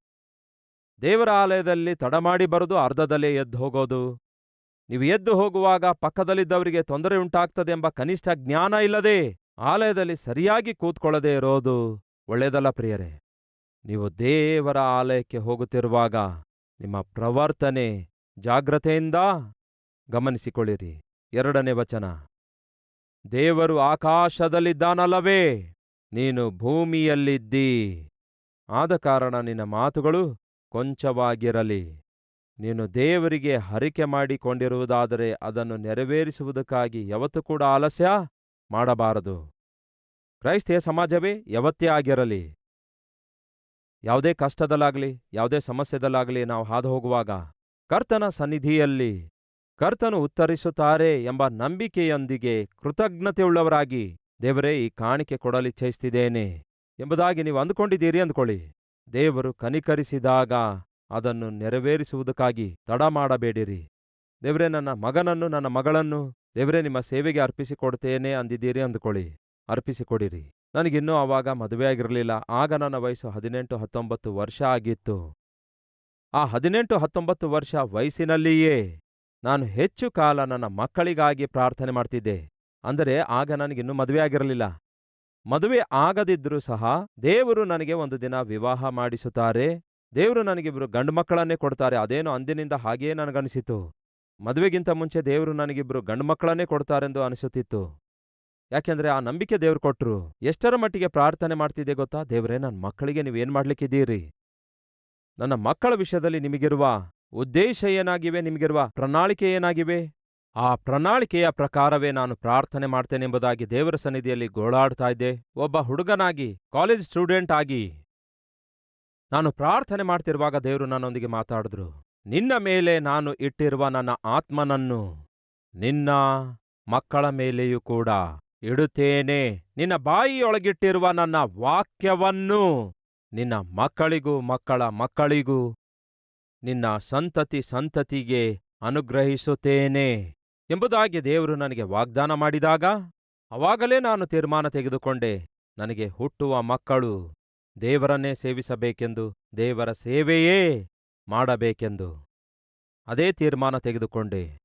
ದೇವರ ಆಲಯದಲ್ಲಿ ತಡಮಾಡಿ ಬರೋದು, ಅರ್ಧದಲ್ಲೇ ಎದ್ದು ಹೋಗೋದು. ನೀವು ಎದ್ದು ಹೋಗುವಾಗ ಪಕ್ಕದಲ್ಲಿದ್ದವರಿಗೆ ಉಂಟಾಗ್ತದೆಂಬ ಕನಿಷ್ಠ ಜ್ಞಾನ ಇಲ್ಲದೆ ಆಲಯದಲ್ಲಿ ಸರಿಯಾಗಿ ಕೂತ್ಕೊಳ್ಳದೆ ಇರೋದು ಒಳ್ಳೆಯದಲ್ಲ ಪ್ರಿಯರೇ. ನೀವು ದೇವರ ಆಲಯಕ್ಕೆ ಹೋಗುತ್ತಿರುವಾಗ ನಿಮ್ಮ ಪ್ರವರ್ತನೆ ಜಾಗ್ರತೆಯಿಂದ ಗಮನಿಸಿಕೊಳ್ಳಿರಿ. ಎರಡನೇ ವಚನ, ದೇವರು ಆಕಾಶದಲ್ಲಿದ್ದಾನಲ್ಲವೇ, ನೀನು ಭೂಮಿಯಲ್ಲಿದ್ದೀ. ಆದ ಕಾರಣ ನಿನ್ನ ಮಾತುಗಳು ಕೊಂಚವಾಗಿರಲಿ. ನೀನು ದೇವರಿಗೆ ಹರಿಕೆ ಮಾಡಿಕೊಂಡಿರುವುದಾದರೆ ಅದನ್ನು ನೆರವೇರಿಸುವುದಕ್ಕಾಗಿ ಯಾವತ್ತೂ ಕೂಡ ಆಲಸ್ಯ ಮಾಡಬಾರದು. ಕ್ರೈಸ್ತಿಯ ಸಮಾಜವೇ ಯಾವತ್ತೇ ಆಗಿರಲಿ, ಯಾವುದೇ ಕಷ್ಟದಲ್ಲಾಗಲಿ, ಯಾವುದೇ ಸಮಸ್ಯೆದಲ್ಲಾಗಲಿ ನಾವು ಹಾದು ಹೋಗುವಾಗ ಕರ್ತನ ಸನ್ನಿಧಿಯಲ್ಲಿ ಕರ್ತನು ಉತ್ತರಿಸುತ್ತಾರೆ ಎಂಬ ನಂಬಿಕೆಯೊಂದಿಗೆ ಕೃತಜ್ಞತೆಯುಳ್ಳವರಾಗಿ ದೇವರೇ ಈ ಕಾಣಿಕೆ ಕೊಡಲಿ ಕೊಡಲಿಚ್ಛಯಿಸ್ತಿದ್ದೇನೆ ಎಂಬುದಾಗಿ ನೀವು ಅಂದುಕೊಂಡಿದ್ದೀರಿ ಅಂದ್ಕೊಳ್ಳಿ. ದೇವರು ಕನಿಕರಿಸಿದಾಗ ಅದನ್ನು ನೆರವೇರಿಸುವುದಕ್ಕಾಗಿ ತಡ ಮಾಡಬೇಡಿರಿ. ದೇವರೇ, ನನ್ನ ಮಗನನ್ನು, ನನ್ನ ಮಗಳನ್ನು ದೇವರೇ, ನಿಮ್ಮ ಸೇವೆಗೆ ಅರ್ಪಿಸಿಕೊಡ್ತೇನೆ ಅಂದಿದ್ದೀರಿ ಅಂದುಕೊಳ್ಳಿ. ಅರ್ಪಿಸಿಕೊಡಿರಿ. ನನಗಿನ್ನೂ ಆವಾಗ ಮದುವೆಯಾಗಿರಲಿಲ್ಲ ಆಗ ನನ್ನ ವಯಸ್ಸು ಹದಿನೆಂಟು ಹತ್ತೊಂಬತ್ತು ವರ್ಷ ಆಗಿತ್ತು. ಆ ಹದಿನೆಂಟು ಹತ್ತೊಂಬತ್ತು ವರ್ಷ ವಯಸ್ಸಿನಲ್ಲಿಯೇ ನಾನು ಹೆಚ್ಚು ಕಾಲ ನನ್ನ ಮಕ್ಕಳಿಗಾಗಿ ಪ್ರಾರ್ಥನೆ ಮಾಡ್ತಿದ್ದೆ. ಅಂದರೆ ಆಗ ನನಗಿನ್ನೂ ಮದುವೆಯಾಗಿರಲಿಲ್ಲ ಮದುವೆ ಆಗದಿದ್ರೂ ಸಹ ದೇವರು ನನಗೆ ಒಂದು ದಿನ ವಿವಾಹ ಮಾಡಿಸುತ್ತಾರೆ. ದೇವರು ನನಗಿಬ್ರು ಗಂಡು ಮಕ್ಕಳನ್ನೇ ಕೊಡ್ತಾರೆ. ಅದೇನೋ ಅಂದಿನಿಂದ ಹಾಗೆಯೇ ನನಗನಿಸಿತು ಮದುವೆಗಿಂತ ಮುಂಚೆ ದೇವರು ನನಗಿಬ್ರು ಗಂಡು ಮಕ್ಕಳನ್ನೇ ಕೊಡ್ತಾರೆಂದು ಅನಿಸುತ್ತಿತ್ತು. ಯಾಕೆಂದರೆ ಆ ನಂಬಿಕೆ ದೇವ್ರು ಕೊಟ್ಟರು ಎಷ್ಟರ ಮಟ್ಟಿಗೆ ಪ್ರಾರ್ಥನೆ ಮಾಡ್ತಿದ್ದೆ ಗೊತ್ತಾ? ದೇವರೇ ನನ್ನ ಮಕ್ಕಳಿಗೆ ನೀವೇನು ಮಾಡ್ಲಿಕ್ಕಿದ್ದೀರಿ? ನನ್ನ ಮಕ್ಕಳ ವಿಷಯದಲ್ಲಿ ನಿಮಗಿರುವ ಉದ್ದೇಶ ಏನಾಗಿವೆ? ನಿಮಗಿರುವ ಪ್ರಣಾಳಿಕೆ ಏನಾಗಿವೆ? ಆ ಪ್ರಣಾಳಿಕೆಯ ಪ್ರಕಾರವೇ ನಾನು ಪ್ರಾರ್ಥನೆ ಮಾಡ್ತೇನೆಂಬುದಾಗಿ ದೇವರ ಸನ್ನಿಧಿಯಲ್ಲಿ ಗೋಳಾಡ್ತಾ ಇದ್ದೆ. ಒಬ್ಬ ಹುಡುಗನಾಗಿ, ಕಾಲೇಜ್ ಸ್ಟೂಡೆಂಟ್ ಆಗಿ ನಾನು ಪ್ರಾರ್ಥನೆ ಮಾಡ್ತಿರುವಾಗ ದೇವರು ನನ್ನೊಂದಿಗೆ ಮಾತಾಡಿದ್ರು, ನಿನ್ನ ಮೇಲೆ ನಾನು ಇಟ್ಟಿರುವ ನನ್ನ ಆತ್ಮನನ್ನು ನಿನ್ನ ಮಕ್ಕಳ ಮೇಲೆಯೂ ಕೂಡ ಇಡುತ್ತೇನೆ. ನಿನ್ನ ಬಾಯಿಯೊಳಗಿಟ್ಟಿರುವ ನನ್ನ ವಾಕ್ಯವನ್ನು ನಿನ್ನ ಮಕ್ಕಳಿಗೂ, ಮಕ್ಕಳ ಮಕ್ಕಳಿಗೂ, ನಿನ್ನ ಸಂತತಿ ಸಂತತಿಗೆ ಅನುಗ್ರಹಿಸುತ್ತೇನೆ ಎಂಬುದಾಗಿ ದೇವರು ನನಗೆ ವಾಗ್ದಾನ ಮಾಡಿದಾಗ, ಅವಾಗಲೇ ನಾನು ತೀರ್ಮಾನ ತೆಗೆದುಕೊಂಡೆ. ನನಗೆ ಹುಟ್ಟುವ ಮಕ್ಕಳು ದೇವರನ್ನೇ ಸೇವಿಸಬೇಕೆಂದು ದೇವರ ಸೇವೆಯೇ ಮಾಡಬೇಕೆಂದು. ಅದೇ ತೀರ್ಮಾನ ತೆಗೆದುಕೊಂಡೆ.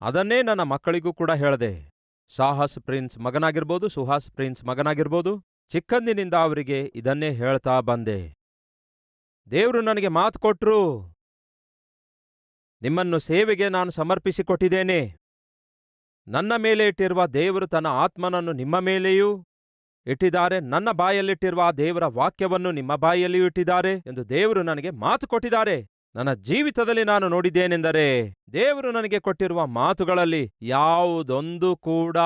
ಅದನ್ನೇ ನನ್ನ ಮಕ್ಕಳಿಗೂ ಕೂಡ ಹೇಳ್ದೆ. ಸಾಹಸ್ ಪ್ರಿನ್ಸ್ ಮಗನಾಗಿರ್ಬೋದು, ಸುಹಾಸ್ ಪ್ರಿನ್ಸ್ ಮಗನಾಗಿರ್ಬೋದು, ಚಿಕ್ಕಂದಿನಿಂದ ಅವರಿಗೆ ಇದನ್ನೇ ಹೇಳ್ತಾ ಬಂದೆ. ದೇವರು ನನಗೆ ಮಾತು ಕೊಟ್ರು. ನಿಮ್ಮನ್ನು ಸೇವೆಗೆ ನಾನು ಸಮರ್ಪಿಸಿಕೊಟ್ಟಿದ್ದೇನೆ. ನನ್ನ ಮೇಲೆ ಇಟ್ಟಿರುವ ದೇವರು ತನ್ನ ಆತ್ಮನನ್ನು ನಿಮ್ಮ ಮೇಲೆಯೂ ಇಟ್ಟಿದ್ದಾರೆ. ನನ್ನ ಬಾಯಲ್ಲಿಟ್ಟಿರುವ ಆ ದೇವರ ವಾಕ್ಯವನ್ನು ನಿಮ್ಮ ಬಾಯಲ್ಲಿಯೂ ಇಟ್ಟಿದ್ದಾರೆ ಎಂದು ದೇವರು ನನಗೆ ಮಾತು ಕೊಟ್ಟಿದ್ದಾರೆ. ನನ್ನ ಜೀವಿತದಲ್ಲಿ ನಾನು ನೋಡಿದ್ದೇನೆಂದರೆ ದೇವರು ನನಗೆ ಕೊಟ್ಟಿರುವ ಮಾತುಗಳಲ್ಲಿ ಯಾವುದೊಂದು ಕೂಡ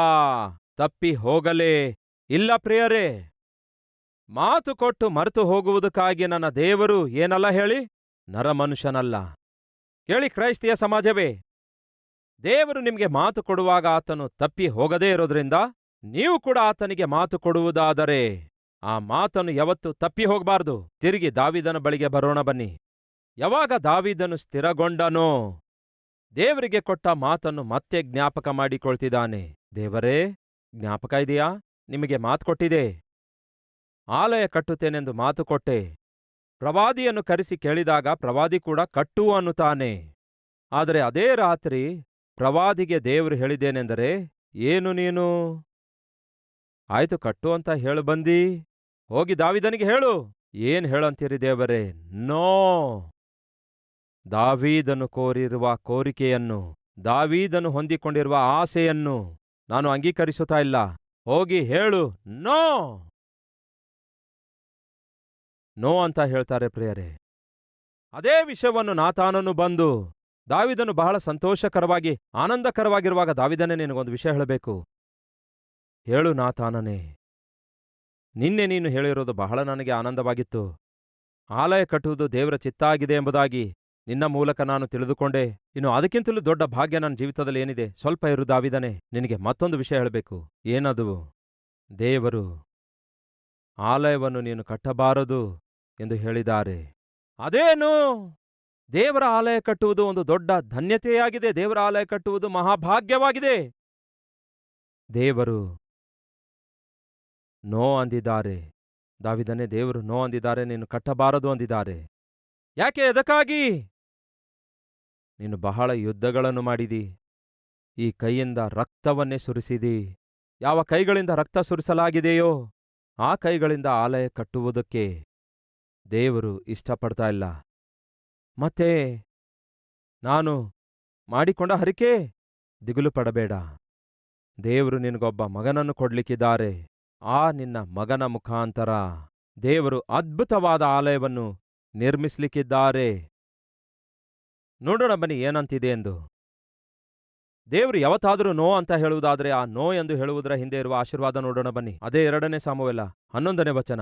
ತಪ್ಪಿ ಹೋಗಲೇ ಇಲ್ಲ ಪ್ರಿಯರೇ. ಮಾತು ಕೊಟ್ಟು ಮರೆತು ಹೋಗುವುದಕ್ಕಾಗಿ ನನ್ನ ದೇವರು ಏನಲ್ಲ ಹೇಳಿ? ನರಮನುಷ್ಯನಲ್ಲ. ಕೇಳಿ ಕ್ರೈಸ್ತಿಯ ಸಮಾಜವೇ. ದೇವರು ನಿಮಗೆ ಮಾತು ಕೊಡುವಾಗ ಆತನು ತಪ್ಪಿ ಹೋಗದೇ ಇರೋದ್ರಿಂದ ನೀವು ಕೂಡ ಆತನಿಗೆ ಮಾತು ಕೊಡುವುದಾದರೆ ಆ ಮಾತನ್ನು ಯಾವತ್ತೂ ತಪ್ಪಿ ಹೋಗಬಾರ್ದು. ತಿರುಗಿ ದಾವಿದನ ಬಳಿಗೆ ಬರೋಣ ಬನ್ನಿ. ಯಾವಾಗ ದಾವಿದನು ಸ್ಥಿರಗೊಂಡನೋ ದೇವರಿಗೆ ಕೊಟ್ಟ ಮಾತನ್ನು ಮತ್ತೆ ಜ್ಞಾಪಕ ಮಾಡಿಕೊಳ್ತಿದ್ದಾನೆ. ದೇವರೇ, ಜ್ಞಾಪಕ ಇದೆಯಾ? ನಿಮಗೆ ಮಾತು ಕೊಟ್ಟಿದೆ. ಆಲಯ ಕಟ್ಟುತ್ತೇನೆಂದು ಮಾತು ಕೊಟ್ಟೆ. ಪ್ರವಾದಿಯನ್ನು ಕರೆಸಿ ಕೇಳಿದಾಗ ಪ್ರವಾದಿ ಕೂಡ ಕಟ್ಟು ಅನ್ನುತ್ತಾನೆ. ಆದರೆ ಅದೇ ರಾತ್ರಿ ಪ್ರವಾದಿಗೆ ದೇವರು ಹೇಳಿದ್ದೇನೆಂದರೆ, ಏನು ನೀನು? ಆಯ್ತು ಕಟ್ಟು ಅಂತ ಹೇಳು ಬಂದಿ. ಹೋಗಿ ದಾವಿದನಿಗೆ ಹೇಳು. ಏನ್ ಹೇಳಂತೀರಿ ದೇವರೇ? ನೋ. ದಾವೀದನು ಕೋರಿರುವ ಕೋರಿಕೆಯನ್ನು, ದಾವೀದನು ಹೊಂದಿಕೊಂಡಿರುವ ಆಸೆಯನ್ನು ನಾನು ಅಂಗೀಕರಿಸುತ್ತಾ ಇಲ್ಲ. ಹೋಗಿ ಹೇಳು. ನೋ. ನೋ ಅಂತ ಹೇಳ್ತಾರೆ ಪ್ರಿಯರೇ. ಅದೇ ವಿಷಯವನ್ನು ನಾತಾನನು ಬಂದು, ದಾವಿದನು ಬಹಳ ಸಂತೋಷಕರವಾಗಿ, ಆನಂದಕರವಾಗಿರುವಾಗ ದಾವಿದನೇ ನಿನಗೊಂದು ವಿಷಯ ಹೇಳಬೇಕು. ಹೇಳು ನಾತಾನನೇ. ನಿನ್ನೆ ನೀನು ಹೇಳಿರೋದು ಬಹಳ ನನಗೆ ಆನಂದವಾಗಿತ್ತು. ಆಲಯ ಕಟ್ಟುವುದು ದೇವರ ಚಿತ್ತಾಗಿದೆ ಎಂಬುದಾಗಿ ನಿನ್ನ ಮೂಲಕ ನಾನು ತಿಳಿದುಕೊಂಡೆ. ಇನ್ನು ಅದಕ್ಕಿಂತಲೂ ದೊಡ್ಡ ಭಾಗ್ಯ ನನ್ನ ಜೀವಿತದಲ್ಲಿ ಏನಿದೆ? ಸ್ವಲ್ಪ ಇರುದಾವಿದನೆ ನಿನಗೆ ಮತ್ತೊಂದು ವಿಷಯ ಹೇಳಬೇಕು. ಏನದು? ದೇವರು, ಆಲಯವನ್ನು ನೀನು ಕಟ್ಟಬಾರದು ಎಂದು ಹೇಳಿದ್ದಾರೆ. ಅದೇನು? ದೇವರ ಆಲಯ ಕಟ್ಟುವುದು ಒಂದು ದೊಡ್ಡ ಧನ್ಯತೆಯಾಗಿದೆ. ದೇವರ ಆಲಯ ಕಟ್ಟುವುದು ಮಹಾಭಾಗ್ಯವಾಗಿದೆ. ದೇವರು ನೋ ಅಂದಿದ್ದಾರೆ. ದಾವಿದನೆ, ದೇವರು ನೋ ಅಂದಿದ್ದಾರೆ, ನೀನು ಕಟ್ಟಬಾರದು ಅಂದಿದ್ದಾರೆ. ಯಾಕೆ ಎದಕ್ಕಾಗಿ ನೀನು ಬಹಳ ಯುದ್ಧಗಳನ್ನು ಮಾಡಿದಿ. ಈ ಕೈಯಿಂದ ರಕ್ತವನ್ನೇ ಸುರಿಸಿದಿ. ಯಾವ ಕೈಗಳಿಂದ ರಕ್ತ ಸುರಿಸಲಾಗಿದೆಯೋ, ಆ ಕೈಗಳಿಂದ ಆಲಯ ಕಟ್ಟುವುದಕ್ಕೆ ದೇವರು ಇಷ್ಟಪಡ್ತಾ ಇಲ್ಲ. ಮತ್ತೆ ನಾನು ಮಾಡಿಕೊಂಡ ಹರಿಕೆ ದಿಗುಲು ಪಡಬೇಡ. ದೇವರು ನಿನಗೊಬ್ಬ ಮಗನನ್ನು ಕೊಡ್ಲಿಕ್ಕಿದ್ದಾರೆ. ಆ ನಿನ್ನ ಮಗನ ಮುಖಾಂತರ ದೇವರು ಅದ್ಭುತವಾದ ಆಲಯವನ್ನು ನಿರ್ಮಿಸಲಿಕ್ಕಿದ್ದಾರೆ. ನೋಡೋಣ ಬನ್ನಿ ಏನಂತಿದೆ ಎಂದು. ದೇವರು ಯಾವತ್ತಾದರೂ ನೋ ಅಂತ ಹೇಳುವುದಾದರೆ ಆ ನೋ ಎಂದು ಹೇಳುವುದರ ಹಿಂದೆ ಇರುವ ಆಶೀರ್ವಾದ ನೋಡೋಣ ಬನ್ನಿ. ಅದೇ ಎರಡನೇ ಸಾಮುವೆಲ್ಲ. ಹನ್ನೊಂದನೇ ವಚನ.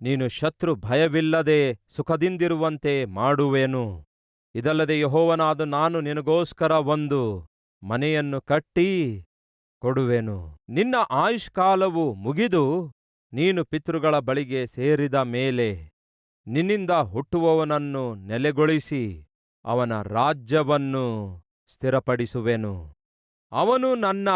ನೀನು ಶತ್ರು ಭಯವಿಲ್ಲದೆ ಸುಖದಿಂದಿರುವಂತೆ ಮಾಡುವೆನು. ಇದಲ್ಲದೆ ಯಹೋವನಾದ ನಾನು ನಿನಗೋಸ್ಕರ ಒಂದು ಮನೆಯನ್ನು ಕಟ್ಟಿ ಕೊಡುವೆನು. ನಿನ್ನ ಆಯುಷ್ಕಾಲವು ಮುಗಿದು ನೀನು ಪಿತೃಗಳ ಬಳಿಗೆ ಸೇರಿದ ಮೇಲೆ ನಿನ್ನಿಂದ ಹುಟ್ಟುವವನನ್ನು ನೆಲೆಗೊಳಿಸಿ ಅವನ ರಾಜ್ಯವನ್ನು ಸ್ಥಿರಪಡಿಸುವೆನು. ಅವನು ನನ್ನ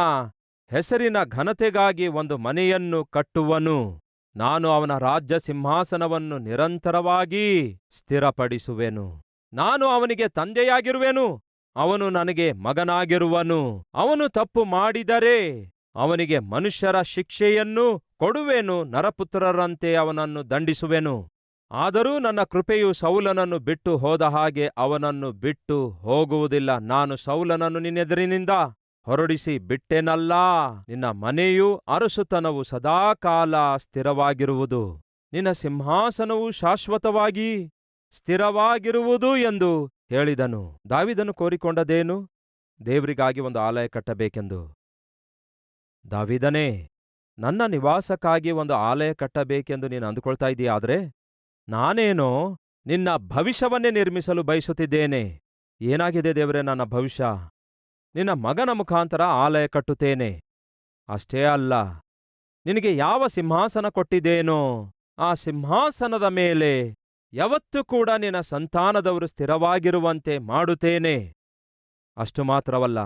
ಹೆಸರಿನ ಘನತೆಗಾಗಿ ಒಂದು ಮನೆಯನ್ನು ಕಟ್ಟುವನು. ನಾನು ಅವನ ರಾಜ್ಯ ಸಿಂಹಾಸನವನ್ನು ನಿರಂತರವಾಗಿ ಸ್ಥಿರಪಡಿಸುವೆನು. ನಾನು ಅವನಿಗೆ ತಂದೆಯಾಗಿರುವೆನು. ಅವನು ನನಗೆ ಮಗನಾಗಿರುವನು. ಅವನು ತಪ್ಪು ಮಾಡಿದರೆ ಅವನಿಗೆ ಮನುಷ್ಯರ ಶಿಕ್ಷೆಯನ್ನು ಕೊಡುವೆನು, ನರಪುತ್ರರಂತೆ ಅವನನ್ನು ದಂಡಿಸುವೆನು. ಆದರೂ ನನ್ನ ಕೃಪೆಯು ಸೌಲನನ್ನು ಬಿಟ್ಟು ಹೋದ ಹಾಗೆ ಅವನನ್ನು ಬಿಟ್ಟು ಹೋಗುವುದಿಲ್ಲ. ನಾನು ಸೌಲನನ್ನು ನಿನ್ನೆದುರಿನಿಂದ ಹೊರಡಿಸಿ ಬಿಟ್ಟೆನಲ್ಲಾ. ನಿನ್ನ ಮನೆಯೂ ಅರಸುತನವು ಸದಾಕಾಲ ಸ್ಥಿರವಾಗಿರುವುದು. ನಿನ್ನ ಸಿಂಹಾಸನವು ಶಾಶ್ವತವಾಗಿ ಸ್ಥಿರವಾಗಿರುವುದು ಎಂದು ಹೇಳಿದನು, ದಾವಿದನು ಕೋರಿಕೊಂಡದೇನು? ದೇವರಿಗಾಗಿ ಒಂದು ಆಲಯ ಕಟ್ಟಬೇಕೆಂದು. ದಾವಿದನೇ, ನನ್ನ ನಿವಾಸಕ್ಕಾಗಿ ಒಂದು ಆಲಯ ಕಟ್ಟಬೇಕೆಂದು ನೀನು ಅಂದುಕೊಳ್ತಾ ಇದೆಯಾದರೆ ನಾನೇನೋ ನಿನ್ನ ಭವಿಷ್ಯವನ್ನೇ ನಿರ್ಮಿಸಲು ಬಯಸುತ್ತಿದ್ದೇನೆ. ಏನಾಗಿದೆ ದೇವರೇ ನನ್ನ ಭವಿಷ್ಯ? ನಿನ್ನ ಮಗನ ಮುಖಾಂತರ ಆಲಯ ಕಟ್ಟುತ್ತೇನೆ. ಅಷ್ಟೇ ಅಲ್ಲ, ನಿನಗೆ ಯಾವ ಸಿಂಹಾಸನ ಕೊಟ್ಟಿದ್ದೇನೋ ಆ ಸಿಂಹಾಸನದ ಮೇಲೆ ಯಾವತ್ತೂ ಕೂಡ ನಿನ್ನ ಸಂತಾನದವರು ಸ್ಥಿರವಾಗಿರುವಂತೆ ಮಾಡುತ್ತೇನೆ. ಅಷ್ಟು ಮಾತ್ರವಲ್ಲ,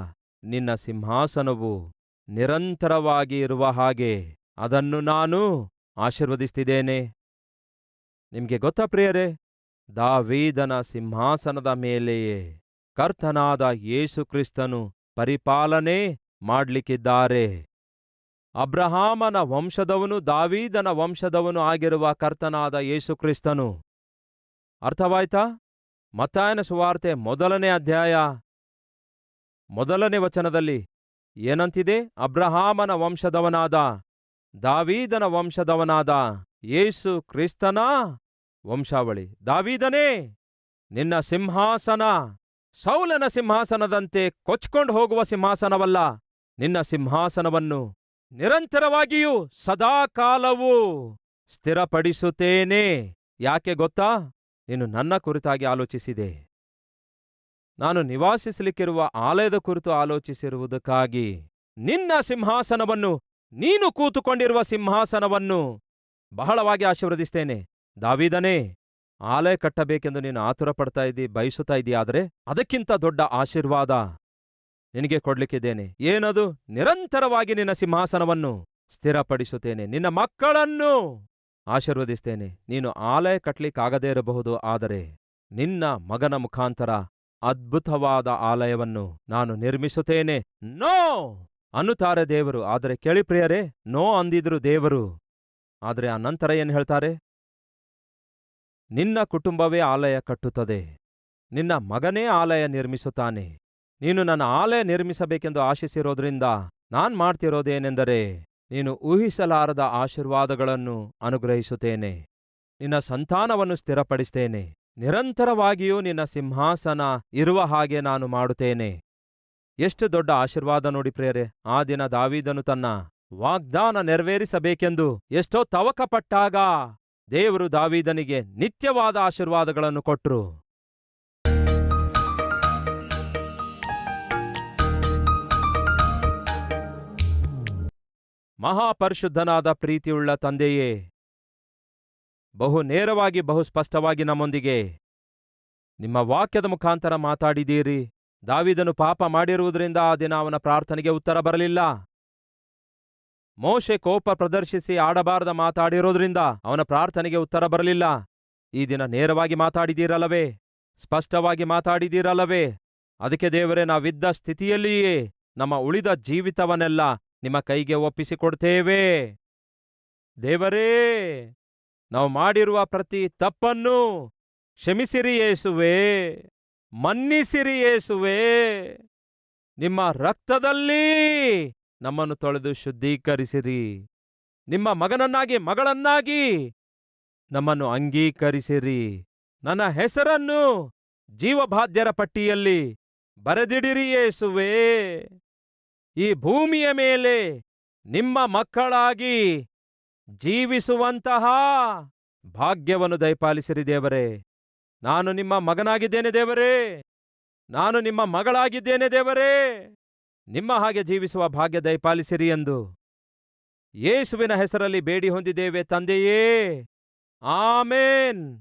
ನಿನ್ನ ಸಿಂಹಾಸನವು ನಿರಂತರವಾಗಿ ಇರುವ ಹಾಗೆ ಅದನ್ನು ನಾನು ಆಶೀರ್ವದಿಸ್ತಿದ್ದೇನೆ. ನಿಮಗೆ ಗೊತ್ತಾ ಪ್ರಿಯರೇ? ದಾವೀದನ ಸಿಂಹಾಸನದ ಮೇಲೆಯೇ ಕರ್ತನಾದ ಯೇಸು ಕ್ರಿಸ್ತನು ಪರಿಪಾಲನೆ ಮಾಡ್ಲಿಕ್ಕಿದ್ದಾರೆ. ಅಬ್ರಹಾಮನ ವಂಶದವನು ದಾವೀದನ ವಂಶದವನು ಆಗಿರುವ ಕರ್ತನಾದ ಯೇಸು ಕ್ರಿಸ್ತನು. ಅರ್ಥವಾಯ್ತಾ? ಮತ್ತಾಯನ ಸುವಾರ್ತೆ ಮೊದಲನೇ ಅಧ್ಯಾಯ. ಮೊದಲನೇ ವಚನದಲ್ಲಿ ಏನಂತಿದೆ? ಅಬ್ರಹಾಮನ ವಂಶದವನಾದ, ದಾವೀದನ ವಂಶದವನಾದ ಯೇಸು ಕ್ರಿಸ್ತನ ವಂಶಾವಳಿ. ದಾವೀದನೇ, ನಿನ್ನ ಸಿಂಹಾಸನ, ಸೌಲನ ಸಿಂಹಾಸನದಂತೆ ಕೊಚ್ಕೊಂಡು ಹೋಗುವ ಸಿಂಹಾಸನವಲ್ಲ, ನಿನ್ನ ಸಿಂಹಾಸನವನ್ನು ನಿರಂತರವಾಗಿಯೂ ಸದಾಕಾಲವೂ ಸ್ಥಿರಪಡಿಸುತ್ತೇನೆ. ಯಾಕೆ ಗೊತ್ತಾ? ನೀನು ನನ್ನ ಕುರಿತಾಗಿ ಆಲೋಚಿಸಿದೆ. ನಾನು ನಿವಾಸಿಸಲಿಕ್ಕಿರುವ ಆಲಯದ ಕುರಿತು ಆಲೋಚಿಸಿರುವುದಕ್ಕಾಗಿ ನಿನ್ನ ಸಿಂಹಾಸನವನ್ನು, ನೀನು ಕೂತುಕೊಂಡಿರುವ ಸಿಂಹಾಸನವನ್ನು ಬಹಳವಾಗಿ ಆಶೀರ್ವದಿಸ್ತೇನೆ. ದಾವಿದನೇ, ಆಲಯ ಕಟ್ಟಬೇಕೆಂದು ನೀನು ಆತುರ ಪಡ್ತಾ ಇದ್ದಿ, ಬಯಸುತ್ತಾ ಇದೆಯಾದರೆ ಅದಕ್ಕಿಂತ ದೊಡ್ಡ ಆಶೀರ್ವಾದ ನಿನಗೆ ಕೊಡ್ಲಿಕ್ಕಿದ್ದೇನೆ. ಏನದು? ನಿರಂತರವಾಗಿ ನಿನ್ನ ಸಿಂಹಾಸನವನ್ನು ಸ್ಥಿರಪಡಿಸುತ್ತೇನೆ. ನಿನ್ನ ಮಕ್ಕಳನ್ನು ಆಶೀರ್ವದಿಸ್ತೇನೆ. ನೀನು ಆಲಯ ಕಟ್ಲಿಕ್ಕಾಗದೇ ಇರಬಹುದು, ಆದರೆ ನಿನ್ನ ಮಗನ ಮುಖಾಂತರ ಅದ್ಭುತವಾದ ಆಲಯವನ್ನು ನಾನು ನಿರ್ಮಿಸುತ್ತೇನೆ. ನೋ! ಅನ್ನುತ್ತಾರೆ ದೇವರು. ಆದರೆ ಕೇಳಿ ಪ್ರಿಯರೇ, ನೋ ಅಂದಿದ್ರು ದೇವರು. ಆದರೆ ಆ ನಂತರ ಏನು ಹೇಳ್ತಾರೆ? ನಿನ್ನ ಕುಟುಂಬವೇ ಆಲಯ ಕಟ್ಟುತ್ತದೆ. ನಿನ್ನ ಮಗನೇ ಆಲಯ ನಿರ್ಮಿಸುತ್ತಾನೆ. ನೀನು ನನ್ನ ಆಲಯ ನಿರ್ಮಿಸಬೇಕೆಂದು ಆಶಿಸಿರೋದ್ರಿಂದ ನಾನ್ ಮಾಡ್ತಿರೋದೇನೆಂದರೆ ನೀನು ಊಹಿಸಲಾರದ ಆಶೀರ್ವಾದಗಳನ್ನು ಅನುಗ್ರಹಿಸುತ್ತೇನೆ. ನಿನ್ನ ಸಂತಾನವನ್ನು ಸ್ಥಿರಪಡಿಸ್ತೇನೆ. ನಿರಂತರವಾಗಿಯೂ ನಿನ್ನ ಸಿಂಹಾಸನ ಇರುವ ಹಾಗೆ ನಾನು ಮಾಡುತ್ತೇನೆ. ಎಷ್ಟು ದೊಡ್ಡ ಆಶೀರ್ವಾದ ನೋಡಿ ಪ್ರೇರೆ ಆ ದಿನ ದಾವೀದನು ತನ್ನ ವಾಗ್ದಾನ ನೆರವೇರಿಸಬೇಕೆಂದು ಎಷ್ಟೋ ತವಕಪಟ್ಟಾಗ ದೇವರು ದಾವೀದನಿಗೆ ನಿತ್ಯವಾದ ಆಶೀರ್ವಾದಗಳನ್ನು ಕೊಟ್ರು. ಮಹಾಪರಿಶುದ್ಧನಾದ ಪ್ರೀತಿಯುಳ್ಳ ತಂದೆಯೇ, ಬಹು ನೇರವಾಗಿ ಬಹು ಸ್ಪಷ್ಟವಾಗಿ ನಮ್ಮೊಂದಿಗೆ ನಿಮ್ಮ ವಾಕ್ಯದ ಮುಖಾಂತರ ಮಾತಾಡಿದ್ದೀರಿ. ದಾವಿದನು ಪಾಪ ಮಾಡಿರುವುದರಿಂದ ಆ ದಿನ ಅವನ ಪ್ರಾರ್ಥನೆಗೆ ಉತ್ತರ ಬರಲಿಲ್ಲ. ಮೋಶೆ ಕೋಪ ಪ್ರದರ್ಶಿಸಿ ಆಡಬಾರದ ಮಾತಾಡಿರೋದ್ರಿಂದ ಅವನ ಪ್ರಾರ್ಥನೆಗೆ ಉತ್ತರ ಬರಲಿಲ್ಲ. ಈ ದಿನ ನೇರವಾಗಿ ಮಾತಾಡಿದ್ದೀರಲ್ಲವೇ, ಸ್ಪಷ್ಟವಾಗಿ ಮಾತಾಡಿದ್ದೀರಲ್ಲವೇ, ಅದಕ್ಕೆ ದೇವರೇ ನಾವಿದ್ದ ಸ್ಥಿತಿಯಲ್ಲಿಯೇ, ನಮ್ಮ ಉಳಿದ ಜೀವಿತವನ್ನೆಲ್ಲ ನಿಮ್ಮ ಕೈಗೆ ಒಪ್ಪಿಸಿಕೊಡ್ತೇವೆ. ದೇವರೇ, ನಾವು ಮಾಡಿರುವ ಪ್ರತಿ ತಪ್ಪನ್ನು ಕ್ಷಮಿಸಿರಿ ಯೇಸುವೆ, ಮನ್ನಿಸಿರಿ ಯೇಸುವೆ. ನಿಮ್ಮ ರಕ್ತದಲ್ಲಿ ನಮ್ಮನ್ನು ತೊಳೆದು ಶುದ್ಧೀಕರಿಸಿರಿ. ನಿಮ್ಮ ಮಗನನ್ನಾಗಿ, ಮಗಳನ್ನಾಗಿ ನಮ್ಮನ್ನು ಅಂಗೀಕರಿಸಿರಿ. ನನ್ನ ಹೆಸರನ್ನು ಜೀವಬಾಧ್ಯರ ಪಟ್ಟಿಯಲ್ಲಿ ಬರೆದಿಡಿರಿ ಯೇಸುವೆ. ಈ ಭೂಮಿಯ ಮೇಲೆ ನಿಮ್ಮ ಮಕ್ಕಳಾಗಿ ಜೀವಿಸುವಂತಹ ಭಾಗ್ಯವನ್ನು ದಯಪಾಲಿಸಿರಿ ದೇವರೇ. ನಾನು ನಿಮ್ಮ ಮಗನಾಗಿದ್ದೇನೆ ದೇವರೇ. ನಾನು ನಿಮ್ಮ ಮಗಳಾಗಿದ್ದೇನೆ ದೇವರೇ. ನಿಮ್ಮ ಹಾಗೆ ಜೀವಿಸುವ ಭಾಗ್ಯ ದಯಪಾಲಿಸಿರಿ ಎಂದು ಯೇಸುವಿನ ಹೆಸರಲ್ಲಿ ಬೇಡಿ ಹೊಂದಿದ್ದೇವೆ ತಂದೆಯೇ. ಆಮೇನ್.